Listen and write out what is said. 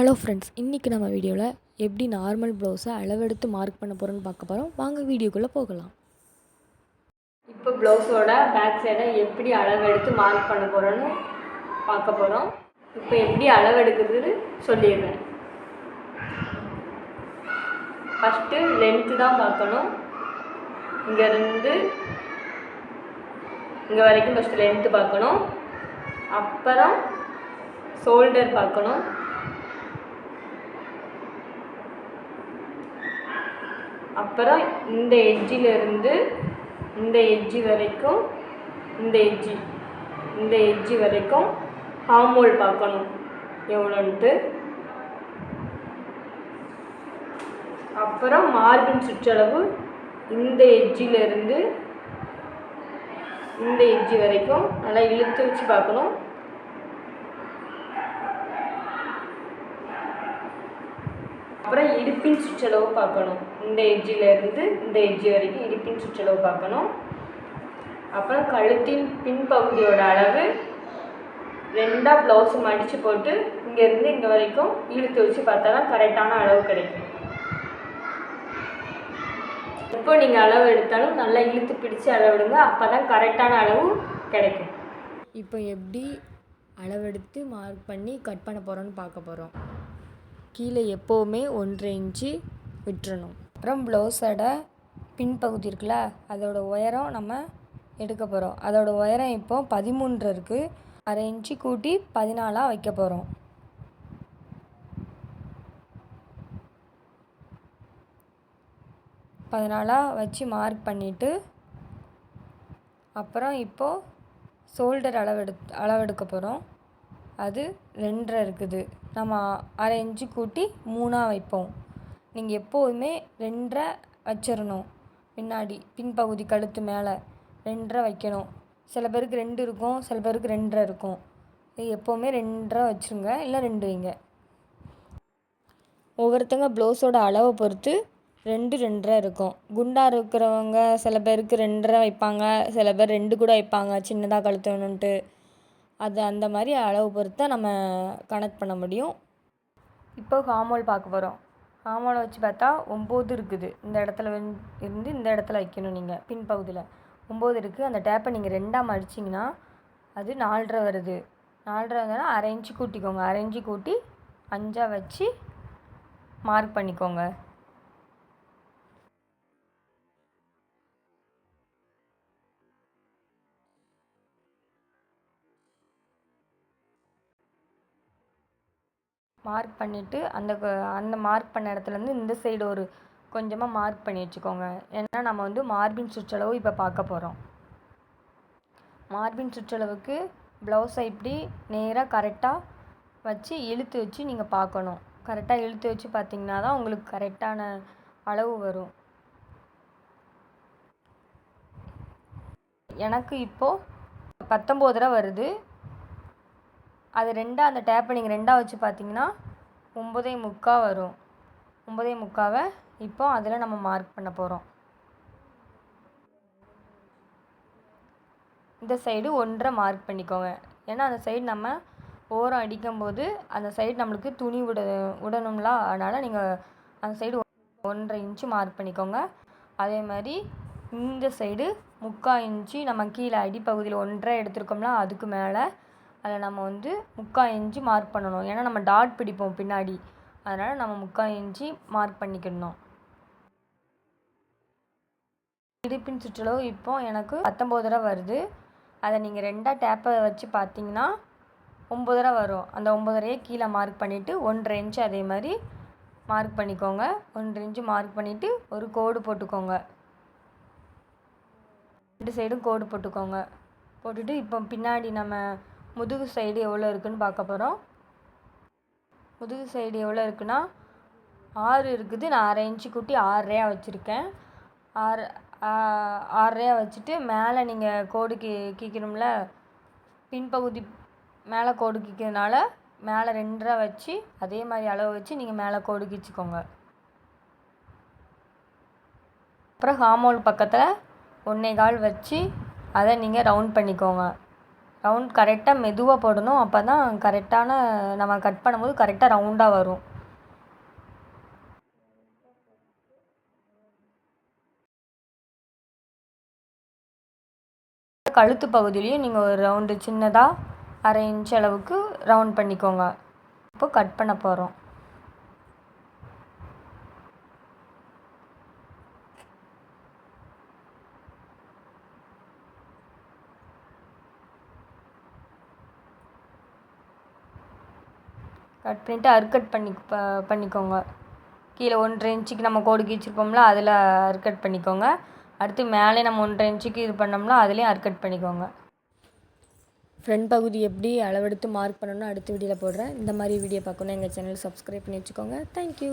Hello friends இன்றைக்கி நம்ம வீடியோவில் எப்படி நார்மல் ப்ளவுஸை அளவெடுத்து மார்க் பண்ண போகிறோன்னு பார்க்க போகிறோம் வாங்க வீடியோக்குள்ளே போகலாம். இப்போ ப்ளவுஸோட பேக் சைடை எப்படி அளவெடுத்து மார்க் பண்ண போகிறோன்னு பார்க்க போகிறோம் இப்போ எப்படி அளவெடுக்கிறது சொல்லிடுறேன். ஃபஸ்ட்டு லென்த்து தான் பார்க்கணும். இங்கேருந்து இங்கே வரைக்கும் ஃபஸ்ட்டு லென்த்து பார்க்கணும். அப்புறம் ஷோல்டர் பார்க்கணும். அப்புறம் இந்த எட்ஜிலிருந்து இந்த எட்ஜி வரைக்கும் இந்த எட்ஜி இந்த எட்ஜி வரைக்கும் ஹார்மோல் பார்க்கணும். எவ்வளோன்ட்டு? அப்புறம் மார்பின் சுற்றளவு இந்த எட்ஜிலிருந்து இந்த எட்ஜி வரைக்கும் நல்லா இழுத்து வச்சு பார்க்கணும். அப்புறம் இடுப்பின் சுற்றளவு பார்க்கணும். இந்த எட்ஜிலேருந்து இந்த எட்ஜி வரைக்கும் இடுப்பின் சுற்றளவு பார்க்கணும். அப்புறம் கழுத்தின் பின்பகுதியோட அளவு ரெண்டாக ப்ளவுஸ் மடித்து போட்டு இங்கேருந்து இங்கே வரைக்கும் இழுத்து வச்சு பார்த்தா தான் கரெக்டான அளவு கிடைக்கும். எப்போ நீங்கள் அளவு எடுத்தாலும் நல்லா இழுத்து பிடிச்சி அளவிடுங்க அப்போ தான் கரெக்டான அளவு கிடைக்கும். இப்போ எப்படி அளவெடுத்து மார்க் பண்ணி கட் பண்ண போகிறோன்னு பார்க்க போகிறோம் கீழே எப்போவுமே ஒன்றரை இன்ச்சு விட்டுறணும். அப்புறம் ப்ளவுஸோட பின்பகுதி இருக்குல்ல அதோட உயரம் நம்ம எடுக்க போகிறோம் அதோட உயரம் இப்போ பதிமூன்று இருக்குது அரை இன்ச்சு கூட்டி பதினாலாக வைக்க போகிறோம் பதினாலாக வச்சு மார்க் பண்ணிவிட்டு அப்புறம் இப்போது ஷோல்டர் அளவெடு அளவெடுக்க போகிறோம் அது ரெண்டரை இருக்குது. நம்ம அரை இன்ச்சு கூட்டி மூணாக வைப்போம். நீங்கள் எப்போதுமே ரெண்டரை வச்சிடணும் பின்னாடி பின்பகுதி கழுத்து மேலே ரெண்டரை வைக்கணும். சில பேருக்கு ரெண்டு இருக்கும் சில பேருக்கு ரெண்டரை இருக்கும். இது எப்போவுமே ரெண்டரை வச்சுருங்க இல்லை ரெண்டு வைங்க. ஒவ்வொருத்தங்க ப்ளவுஸோட அளவை பொறுத்து ரெண்டு ரெண்டரை இருக்கும். குண்டாக இருக்கிறவங்க சில பேருக்கு ரெண்டரை வைப்பாங்க சில பேர் ரெண்டு கூட வைப்பாங்க சின்னதாக கழுத்து வேணும்ன்ட்டு. அது அந்த மாதிரி அளவு பொறுத்து தான் நம்ம கனெக்ட் பண்ண முடியும். இப்போ ஹார்மோல் பார்க்க போகிறோம் ஹார்மோலை வச்சு பார்த்தா ஒம்பது இருக்குது. இந்த இடத்துல இருந்து இந்த இடத்துல வைக்கணும் நீங்கள் பின்பகுதியில் ஒம்பது இருக்குது அந்த டேப்பை நீங்கள் ரெண்டாக மடிச்சிங்கன்னா அது நாலரை வருது. நாலரை வந்தோன்னா அரை இன்ச்சு கூட்டிக்கோங்க. அரை இன்ச்சு கூட்டி அஞ்சாக வச்சு மார்க் பண்ணிக்கோங்க. மார்க் பண்ணிவிட்டு அந்த க- அந்த மார்க் பண்ண இடத்துலேருந்து இந்த சைடு ஒரு கொஞ்சமாக மார்க் பண்ணி வச்சுக்கோங்க. ஏன்னா நம்ம வந்து மார்பின் சுற்றளவு இப்போ பார்க்க போகிறோம் மார்பின் சுற்றளவுக்கு ப்ளவுஸை இப்படி நேராக கரெக்டாக வச்சு இழுத்து வச்சு நீங்கள் பார்க்கணும். கரெக்டாக இழுத்து வச்சு பார்த்தீங்கன்னா தான் உங்களுக்கு கரெக்டான அளவு வரும். எனக்கு இப்போது பத்தொம்போது ரூபா வருது. அது ரெண்டாக அந்த டேப்பை நீங்கள் ரெண்டாக வச்சு பார்த்தீங்கன்னா ஒம்பதே முக்கா வரும். ஒம்பதே முக்காவை இப்போ அதில் நம்ம மார்க் பண்ண போகிறோம் இந்த சைடு ஒன்றரை மார்க் பண்ணிக்கோங்க. ஏன்னா அந்த சைடு நம்ம ஓரம் அடிக்கும்போது அந்த சைடு நம்மளுக்கு துணி விட விடணும்ல அதனால் நீங்கள் அந்த சைடு ஒன்றரை இன்ச்சு மார்க் பண்ணிக்கோங்க. அதே மாதிரி இந்த சைடு முக்கால் இன்ச்சு நம்ம கீழே அடிப்பகுதியில் ஒன்றரை எடுத்திருக்கோம்னா அதுக்கு மேலே அதில் நம்ம வந்து முக்கால் இன்ச்சு மார்க் பண்ணணும். ஏன்னா நம்ம டாட் பிடிப்போம் பின்னாடி. அதனால் நம்ம முக்கால் இன்ச்சு மார்க் பண்ணிக்கணும். இடுப்பின் சுற்றளவு இப்போ எனக்கு பத்தொம்போது ரூபா வருது. அதை நீங்கள் ரெண்டாக டேப்பை வச்சு பார்த்தீங்கன்னா ஒம்பது ரூபா வரும். அந்த ஒம்பதரையே கீழே மார்க் பண்ணிவிட்டு ஒன்றரை இன்ச்சு அதே மாதிரி மார்க் பண்ணிக்கோங்க. ஒன்றரை இன்ச்சு மார்க் பண்ணிவிட்டு ஒரு கோடு போட்டுக்கோங்க. ரெண்டு சைடும் கோடு போட்டுக்கோங்க. போட்டுட்டு இப்போ பின்னாடி நம்ம முதுகு சைடு எவ்வளோ இருக்குன்னு பார்க்க போகிறோம் முதுகு சைடு எவ்வளோ இருக்குன்னா ஆறு இருக்குது. நான் அரை இன்ச்சு கூட்டி ஆறரையாக வச்சுருக்கேன். ஆறு ஆறரையாக வச்சுட்டு மேலே நீங்கள் கோடு கீ கீக்கணும்ல? பின்பகுதி மேலே கோடு கீக்கிறதுனால மேலே ரெண்டரை வச்சு அதே மாதிரி அளவு வச்சு நீங்கள் மேலே கோடு கீச்சிக்கோங்க. அப்புறம் ஹார்மோல் பக்கத்தில் ஒன்றே கால் வச்சு அதை நீங்கள் ரவுண்ட் பண்ணிக்கோங்க. ரவுண்ட் கரெக்டாக மெதுவாக போடணும். அப்போ தான் கரெக்டான நம்ம கட் பண்ணும்போது கரெக்டாக ரவுண்டாக வரும். கழுத்து பகுதியிலையும் நீங்கள் ஒரு ரவுண்டு சின்னதாக அரை இன்ச் அளவுக்கு ரவுண்ட் பண்ணிக்கோங்க. இப்போ கட் பண்ண போகிறோம் கட் பண்ணிவிட்டு அர்கட் பண்ணி ப பண்ணிக்கோங்க. கீழே ஒன்றரை இன்ச்சுக்கு நம்ம கோடு கீச்சிருப்போம்ல அதில் அர்கட் பண்ணிக்கோங்க. அடுத்து மேலே நம்ம ஒன்றரை இன்ச்சுக்கு இது பண்ணோம்னா அதுலேயும் அர்கட் பண்ணிக்கோங்க. ஃப்ரண்ட் பகுதி எப்படி அளவெடுத்து மார்க் பண்ணணும்னு அடுத்த வீடியோவில் போடுறேன். இந்த மாதிரி வீடியோ பார்க்கணும் எங்கள் சேனல் சப்ஸ்கிரைப் பண்ணி வச்சுக்கோங்க. தேங்க்யூ